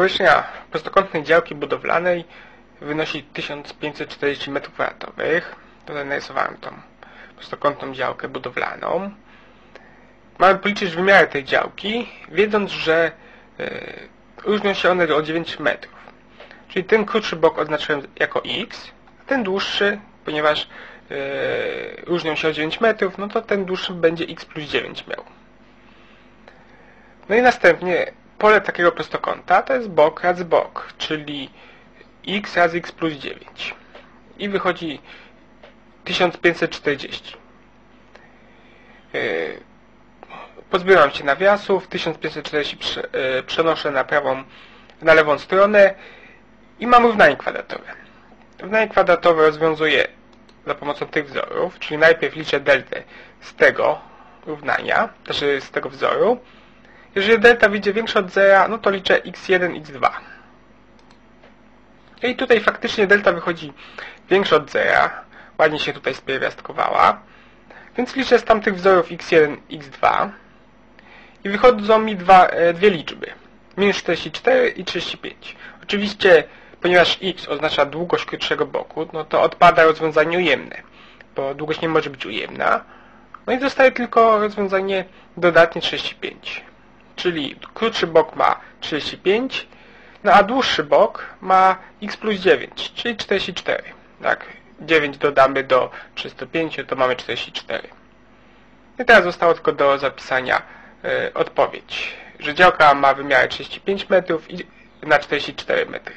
powierzchnia prostokątnej działki budowlanej wynosi 1540 m2. Tutaj narysowałem tą prostokątną działkę budowlaną. Mamy policzyć wymiary tej działki, wiedząc, że e, różnią się one o 9 metrów. Czyli ten krótszy bok oznaczyłem jako x, a ten dłuższy, ponieważ e, różnią się o 9 metrów, no to ten dłuższy będzie x plus 9 miał. No i następnie pole takiego prostokąta to jest bok razy bok, czyli x razy x plus 9. I wychodzi 1540. Yy, Pozbieram się nawiasów, 1540 yy, przenoszę na prawą, na lewą stronę i mam równanie kwadratowe. Równanie kwadratowe rozwiązuję za pomocą tych wzorów, czyli najpierw liczę deltę z tego równania, znaczy z tego wzoru. Jeżeli delta wyjdzie większa od zera, no to liczę x1, x2. I tutaj faktycznie delta wychodzi większa od zera. Ładnie się tutaj spierwiastkowała. Więc liczę z tamtych wzorów x1, x2. I wychodzą mi dwa, e, dwie liczby. Minus 44 i 35. Oczywiście, ponieważ x oznacza długość krótszego boku, no to odpada rozwiązanie ujemne. Bo długość nie może być ujemna. No i zostaje tylko rozwiązanie dodatnie 35. Czyli krótszy bok ma 35, no a dłuższy bok ma x plus 9, czyli 44. Tak, 9 dodamy do 305, to mamy 44. I teraz zostało tylko do zapisania y, odpowiedź, że działka ma wymiary 35 metrów i na 44 metry.